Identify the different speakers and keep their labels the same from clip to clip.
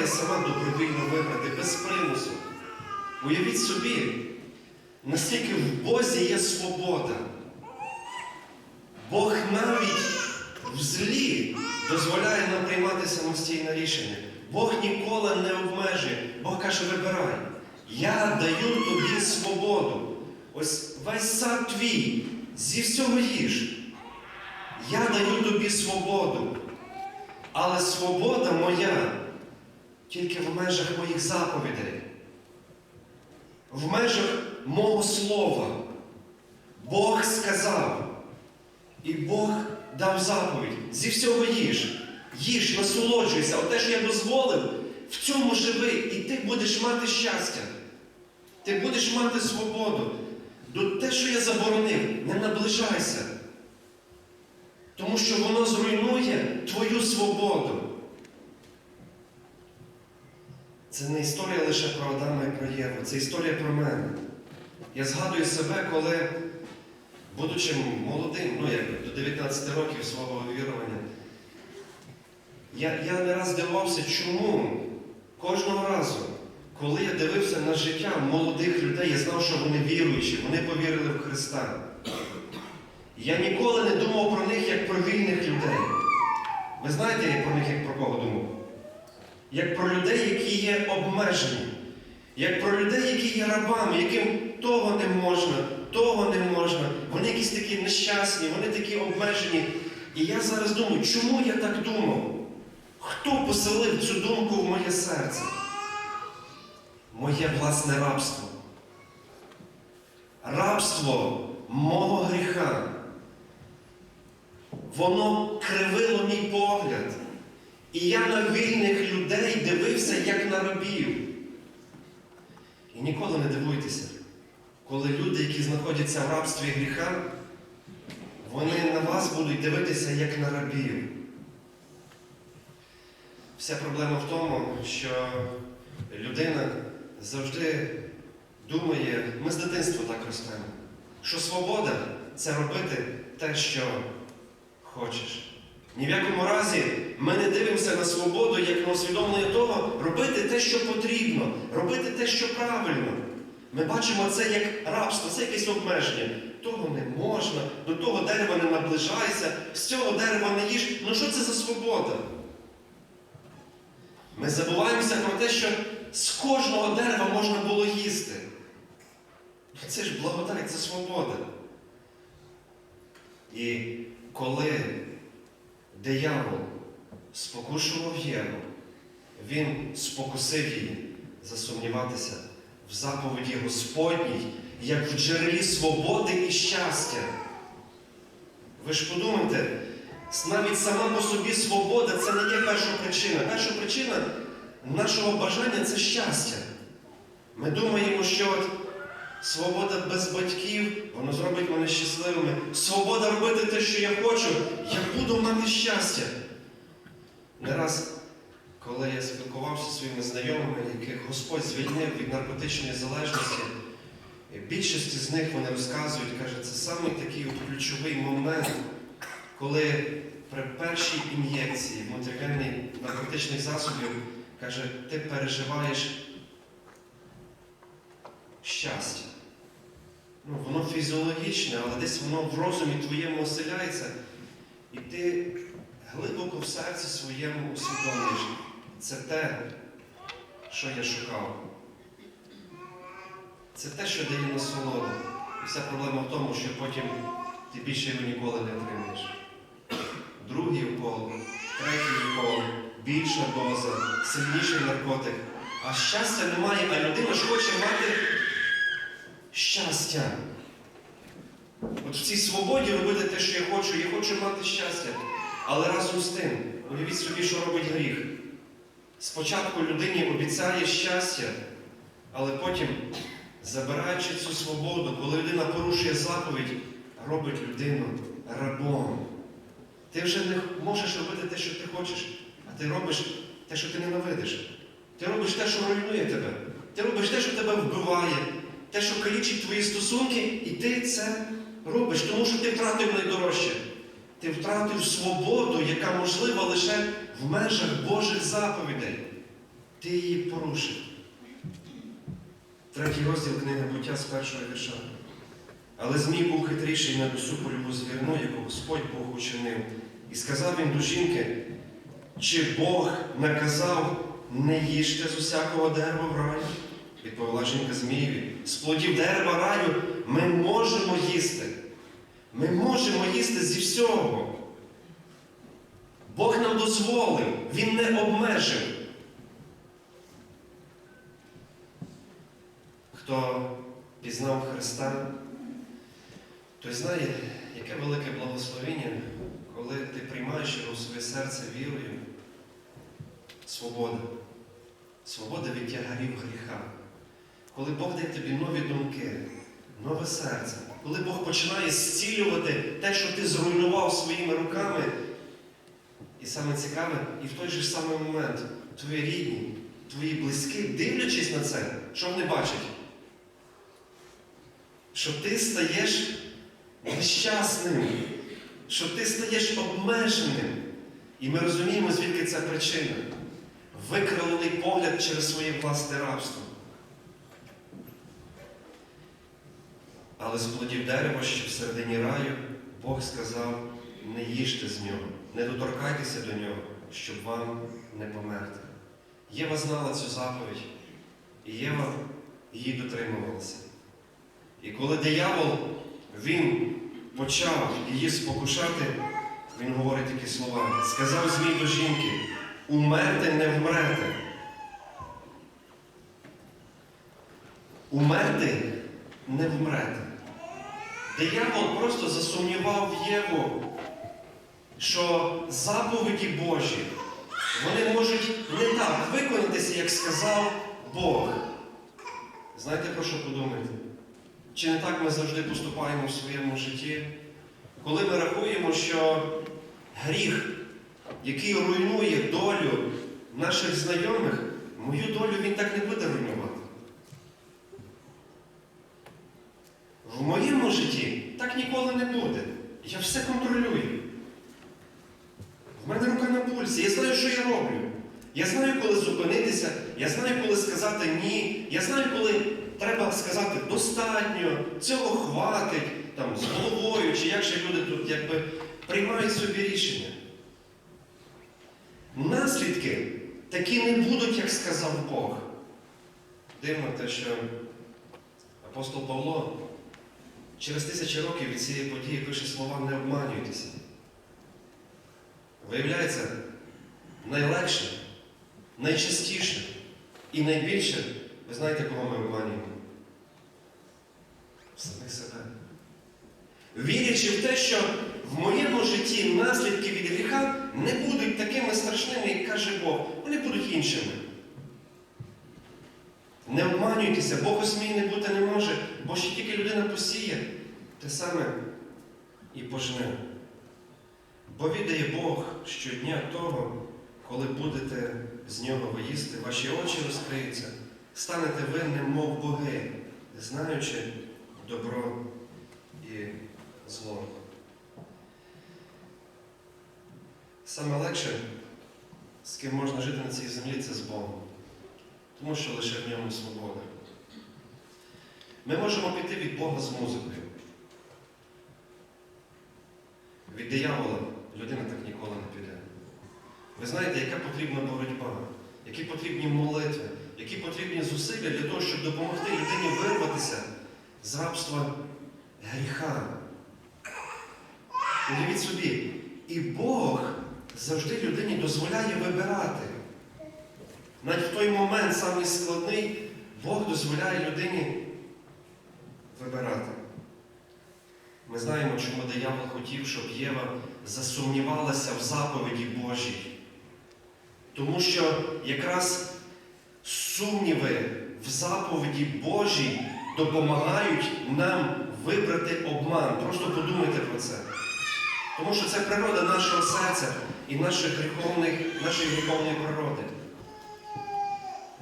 Speaker 1: має сама добровільно вибрати без примусу. Уявіть собі, наскільки в Бозі є свобода. Бог навіть в злі дозволяє нам приймати самостійне рішення. Бог ніколи не обмежує. Бог каже, вибирай. Я даю тобі свободу. Ось весь сад твій, зі всього їж. Я даю тобі свободу. Але свобода моя тільки в межах моїх заповідей, в межах мого слова. Бог сказав. І Бог дав заповідь. Зі всього їж. Їж, насолоджуйся. От те, що я дозволив, в цьому живи, і ти будеш мати щастя. Ти будеш мати свободу. До те, що я заборонив, не наближайся. Тому що воно зруйнує твою свободу. Це не історія лише про Адама і про Єву, це історія про мене. Я згадую себе, коли, будучи молодим, ну як до 19 років свого вірування, я, я не раз дивувався, чому кожного разу, коли я дивився на життя молодих людей, я знав, що вони віруючі, вони повірили в Христа. Я ніколи не думав про них як про вільних людей. Ви знаєте, я про них як про кого думав? Як про людей, які є обмежені, як про людей, які є рабами, яким того не можна, того не можна. Вони якісь такі нещасні, вони такі обмежені. І я зараз думаю, чому я так думав? Хто поселив цю думку в моє серце? Моє власне рабство. Рабство мого гріха. Воно кривило мій погляд. І я на вільних людей дивився, як на рабів. І ніколи не дивуйтеся, коли люди, які знаходяться в рабстві гріха, вони на вас будуть дивитися, як на рабів. Вся проблема в тому, що людина завжди думає, ми з дитинства так ростемо, що свобода це робити те, що хочеш. Ні в якому разі ми не дивимося на свободу як на усвідомлення того, робити те, що потрібно, робити те, що правильно. Ми бачимо це як рабство, це якесь обмеження. Того не можна, до того дерева не наближайся, з цього дерева не їж. Ну що це за свобода? Ми забуваємося про те, що з кожного дерева можна було їсти. Це ж благодать, це свобода. І коли диявол спокушував Єву, він спокусив її засумніватися в заповіді Господній, як в джерелі свободи і щастя. Ви ж подумайте, навіть сама по собі свобода це не є перша причина. Перша причина нашого бажання це щастя. Ми думаємо, що свобода без батьків, воно зробить мене щасливими. Свобода робити те, що я хочу, я буду мати щастя. Не раз, коли я спілкувався зі своїми знайомими, яких Господь звільнив від наркотичної залежності, і більшості з них вони розказують, каже, це саме такий ключовий момент, коли при першій ін'єкції внутрігенних наркотичних засобів, каже, ти переживаєш щастя. Ну, воно фізіологічне, але десь воно в розумі твоєму оселяється, і ти глибоко в серці своєму усвідомлюєш. Це те, що я шукав. Це те, що дає насолоду. І вся проблема в тому, що потім ти більше його ніколи не отримаєш. Другий укол, третій укол, більша доза, сильніший наркотик. А щастя немає, а людина ж хоче мати щастя. От в цій свободі робити те, що я хочу, я хочу мати щастя. Але разом з тим, уявіть собі, що робить гріх. Спочатку людині обіцяє щастя, але потім, забираючи цю свободу, коли людина порушує заповідь, робить людину рабом. Ти вже не можеш робити те, що ти хочеш, а ти робиш те, що ти ненавидиш. Ти робиш те, що руйнує тебе. Ти робиш те, що тебе вбиває, те, що калічить твої стосунки, і ти це робиш, тому що ти втратив найдорожче. Ти втратив свободу, яка можлива лише в межах Божих заповідей. ти її порушив. Третій розділ книги буття з першого вірша. Але Змій був хитріший на усю польову звірну, яку Господь Бог учинив. І сказав він до жінки, чи Бог наказав не їжте з усякого дерева в раю? Відповіла жінка Змієві, з плодів дерева раю ми можемо їсти. Ми можемо їсти зі всього. Бог нам дозволив, Він не обмежив. Хто пізнав Христа, той знає, яке велике благословення, коли ти приймаєш його в своє серце вірою. Свобода. Свобода від тягарів гріха. Коли Бог дає тобі нові думки, нове серце, коли Бог починає зцілювати те, що ти зруйнував своїми руками. І саме цікаве, і в той же самий момент твої рідні, твої близькі, дивлячись на це, що вони бачать? Що ти стаєш нещасним, що ти стаєш обмеженим. І ми розуміємо, звідки ця причина. Викривлений погляд через своє власне рабство. Але з плодів дерева, що всередині раю, Бог сказав, не їжте з нього, не доторкайтеся до нього, щоб вам не померти. Єва знала цю заповідь, і Єва її дотримувалася. І коли диявол він почав її спокушати, він говорить такі слова. Сказав Змій до жінки, умерти не вмрете. Умерти не вмрете. Диявол просто засумнівав Єву, що заповіді Божі, вони можуть не так виконатися, як сказав Бог. Знаєте, про що подумати? Чи не так ми завжди поступаємо в своєму житті? Коли ми рахуємо, що гріх, який руйнує долю наших знайомих, мою долю він так не буде руйнувати. В моєму житті так ніколи не буде. Я все контролюю. В мене рука на пульсі, я знаю, що я роблю. Я знаю, коли зупинитися, я знаю, коли сказати ні, я знаю, коли треба сказати достатньо, цього хватить, там, з головою, чи як ще люди тут якби приймають собі рішення. Наслідки такі не будуть, як сказав Бог. Дивно те, що апостол Павло через тисячі років від цієї події пише слова не обманюйтеся. Виявляється, найлегше, найчастіше і найбільше, ви знаєте, кого ми обманюємо? Самих себе. Вірячи в те, що в моєму житті наслідки від гріха не будуть такими страшними, як каже Бог, вони будуть іншими. Не обманюйтеся, Бог осмійний бути не може, бо ще тільки людина посіє, те саме і пожне. Бо віддає Бог щодня того, коли будете з нього виїсти, ваші очі розкриються, станете ви, немов боги, знаючи добро і зло. Саме легше, з ким можна жити на цій землі, це з Богом. Тому що лише в ньому свобода. Ми можемо піти від Бога з музикою. Від диявола людина так ніколи не піде. Ви знаєте, яка потрібна боротьба, які потрібні молитви, які потрібні зусилля для того, щоб допомогти людині вирватися з рабства гріха. Уявіть собі, і Бог завжди людині дозволяє вибирати. Навіть в той момент самий складний, Бог дозволяє людині вибирати. Ми знаємо, чому диявол хотів, щоб Єва засумнівалася в заповіді Божій. Тому що якраз сумніви в заповіді Божій допомагають нам вибрати обман. Просто подумайте про це. Тому що це природа нашого серця і нашої гріховної, природи.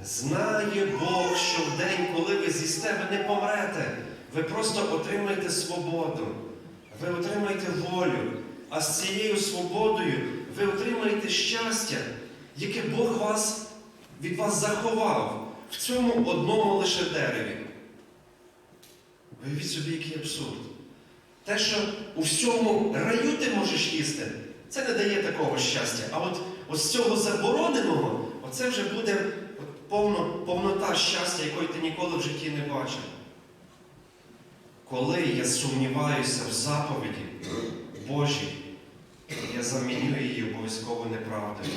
Speaker 1: Знає Бог, що в день, коли ви з'їсте, ви не помрете. Ви просто отримаєте свободу. Ви отримаєте волю. А з цією свободою ви отримаєте щастя, яке Бог вас від вас заховав в цьому одному лише дереві. Уявіть собі, який абсурд. Те, що у всьому раю ти можеш їсти, це не дає такого щастя. А от, з цього забороненого, оце вже буде повно, повнота щастя, якої ти ніколи в житті не бачив. Коли я сумніваюся в заповіді Божій, я заміню її обов'язково неправдою.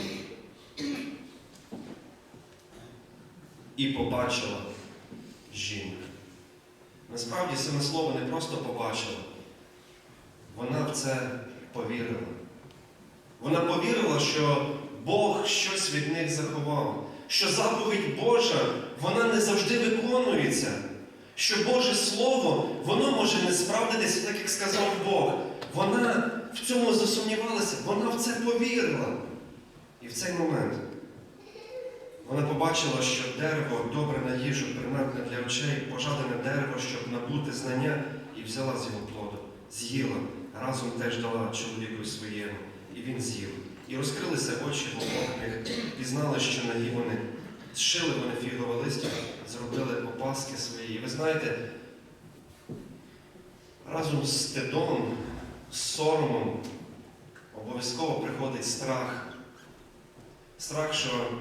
Speaker 1: І побачила жінка. Насправді саме слово не просто побачила, вона в це повірила. Вона повірила, що Бог щось від них заховав, що заповідь Божа вона не завжди виконується, що Боже Слово воно може не справдитися, так як сказав Бог. Вона в цьому засумнівалася, вона в це повірила. І в цей момент вона побачила, що дерево добре на їжу, принадне для очей, пожадане дерево, щоб набути знання, і взяла з його плоду, з'їла, разом теж дала чоловіку своєму, і він з'їв. І розкрилися очі в пізнали, що нагі вони. Зшили вони фігове листя, зробили опаски свої. І ви знаєте, разом з стидом, соромом обов'язково приходить страх. Страх, що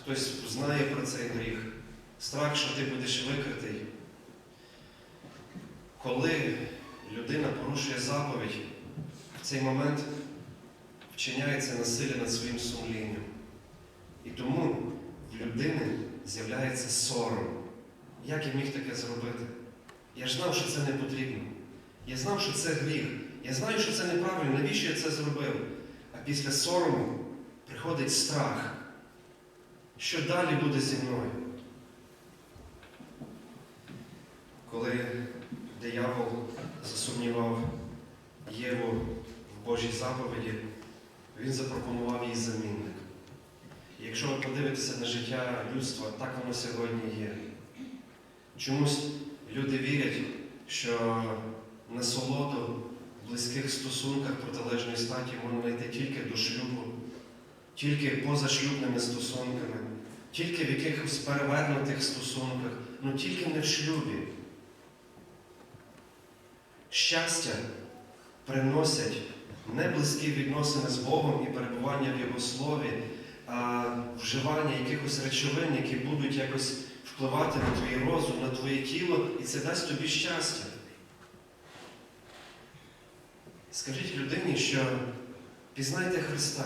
Speaker 1: хтось знає про цей гріх, страх, що ти будеш викритий. Коли людина порушує заповідь, в цей момент вчиняється насилля над своїм сумлінням. І тому в людини з'являється сором. Як я міг таке зробити? Я ж знав, що це не потрібно. Я знав, що це гріх. Я знаю, що це неправильно, навіщо я це зробив? А після сорому приходить страх. Що далі буде зі мною? Коли диявол засумнівав Єву в Божій заповіді, він запропонував їй замінник. Якщо ви подивитеся на життя людства, так воно сьогодні є. Чомусь люди вірять, що насолоду в близьких стосунках протилежної статі можна знайти тільки до шлюбу, тільки позашлюбними стосунками, тільки в якихось перевернутих стосунках, ну тільки не в шлюбі. Щастя приносять не близькі відносини з Богом і перебування в Його слові, а вживання якихось речовин, які будуть якось впливати на твій розум, на твоє тіло, і це дасть тобі щастя. Скажіть людині, що пізнайте Христа,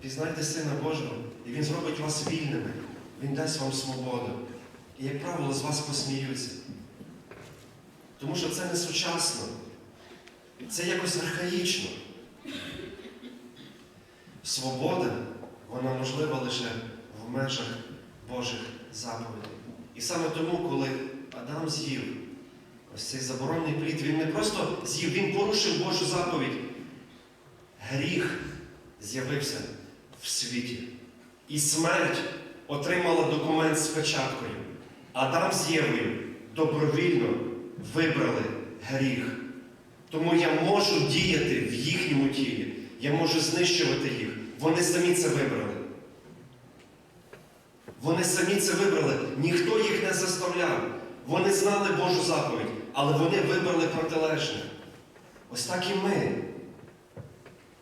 Speaker 1: пізнайте Сина Божого, і Він зробить вас вільними, Він дасть вам свободу. І, як правило, з вас посміються. Тому що це не сучасно, це якось архаїчно. Свобода, вона можлива лише в межах Божих заповідей. І саме тому, коли Адам з'їв ось цей заборонений плід, він не просто з'їв, він порушив Божу заповідь. Гріх з'явився в світі. І смерть отримала документ з печаткою. Адам з Євою добровільно вибрали гріх. Тому я можу діяти в їхньому тілі, я можу знищувати їх. Вони самі це вибрали. Вони самі це вибрали, ніхто їх не заставляв. Вони знали Божу заповідь, але вони вибрали протилежне. Ось так і ми.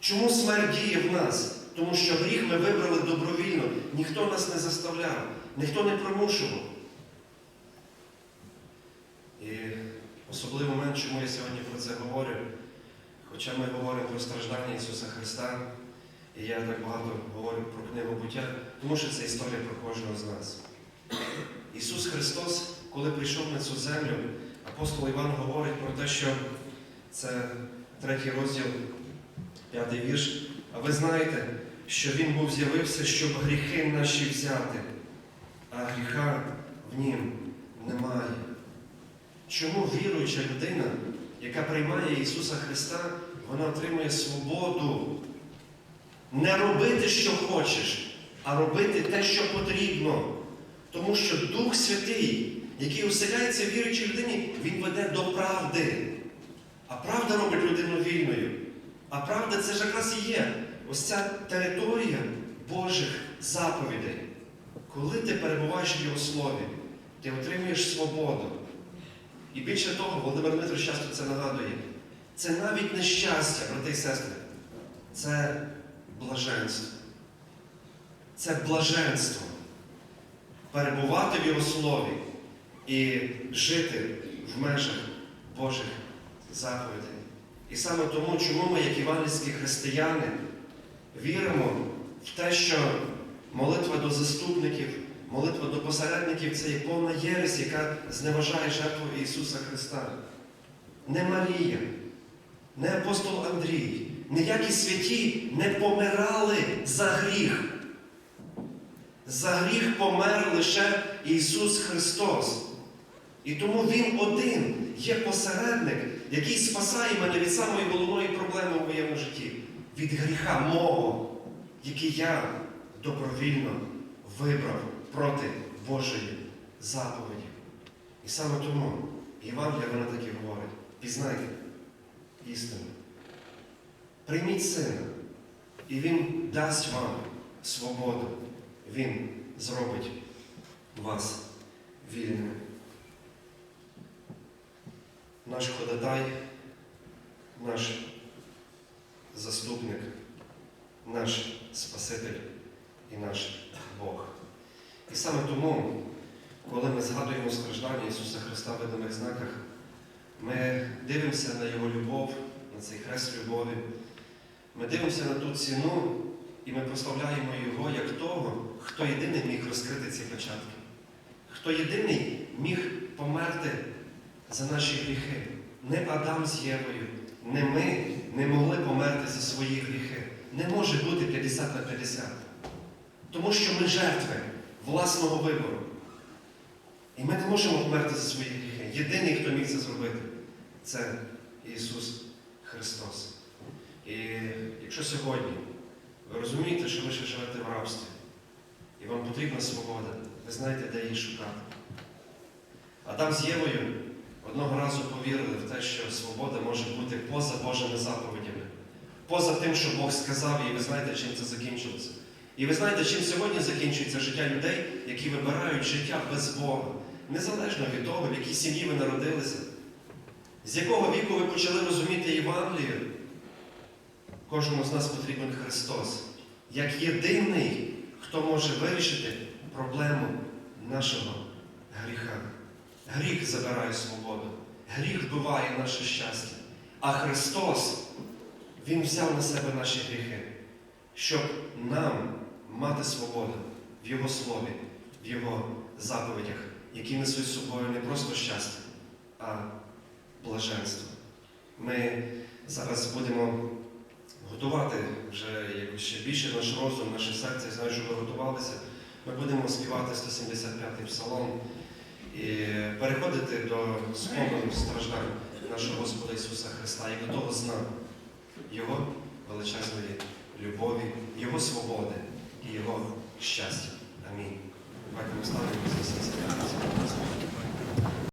Speaker 1: Чому смерть діє в нас? Тому що гріх ми вибрали добровільно, ніхто нас не заставляв, ніхто не примушував. І особливий момент, чому я сьогодні про це говорю, хоча ми говоримо про страждання Ісуса Христа, і я так багато говорю про книгу буття, тому що це історія про кожного з нас. Ісус Христос, коли прийшов на цю землю, апостол Іван говорить про те, що це третій розділ, п'ятий вірш. А ви знаєте, що Він був з'явився, щоб гріхи наші взяти, а гріха в нім немає. Чому віруюча людина, яка приймає Ісуса Христа, вона отримує свободу не робити, що хочеш, а робити те, що потрібно. Тому що Дух Святий, який оселяється в віруючій людині, він веде до правди. А правда робить людину вільною. А правда це ж якраз і є ось ця територія Божих заповідей. коли ти перебуваєш в Його слові, ти отримуєш свободу. І більше того, Володимир Дмитрович часто це нагадує. Це навіть не щастя, брати і сестри. Це блаженство. Це блаженство. Перебувати в Його слові і жити в межах Божих заповідей. І саме тому, чому ми, як івангельські християни, віримо в те, що молитва до заступників, молитва до посередників це є повна єресь, яка зневажає жертву Ісуса Христа. Не Марія, не апостол Андрій, ніякі святі не помирали за гріх. За гріх помер лише Ісус Христос. І тому Він один є посередник, який спасає мене від самої головної проблеми в моєму житті, від гріха мого, який я добровільно вибрав проти Божої заповіді. І саме тому Євангелія вона так і говорить: пізнайте істину. Прийміть сина, і Він дасть вам свободу. Він зробить вас вільними. Наш ходатай, наш заступник, наш Спаситель і наш Бог. І саме тому, коли ми згадуємо страждання Ісуса Христа в видимих знаках, ми дивимося на Його любов, на цей хрест любові. Ми дивимося на ту ціну і ми прославляємо Його як того, хто єдиний міг розкрити ці початки, хто єдиний міг померти за наші гріхи. Не Адам з Євою, не ми не могли померти за свої гріхи. Не може бути 50 на 50. Тому що ми жертви власного вибору. І ми не можемо померти за свої гріхи. Єдиний, хто міг це зробити, це Ісус Христос. І якщо сьогодні ви розумієте, що ви ще живете в рабстві, і вам потрібна свобода, ви знаєте, де її шукати. Адам з Євою одного разу повірили в те, що свобода може бути поза Божими заповідями, поза тим, що Бог сказав, і ви знаєте, чим це закінчилося. І ви знаєте, чим сьогодні закінчується життя людей, які вибирають життя без Бога, незалежно від того, в якій сім'ї ви народилися, з якого віку ви почали розуміти Євангелію. Кожному з нас потрібен Христос, як єдиний, хто може вирішити проблему нашого гріха. Гріх забирає свободу, гріх вбиває наше щастя. А Христос, Він взяв на себе наші гріхи, щоб нам мати свободу в Його слові, в Його заповідях, які несуть з собою не просто щастя, а блаженство. Ми зараз будемо готувати вже якось ще більше наш розум, наше серце. Я знаю, що ви готувалися. Ми будемо співати 175-й псалом і переходити до спомену страждань нашого Господа Ісуса Христа і до того знаку Його величезної любові, Його свободи і Його щастя. Амінь. Давайте ми станемо за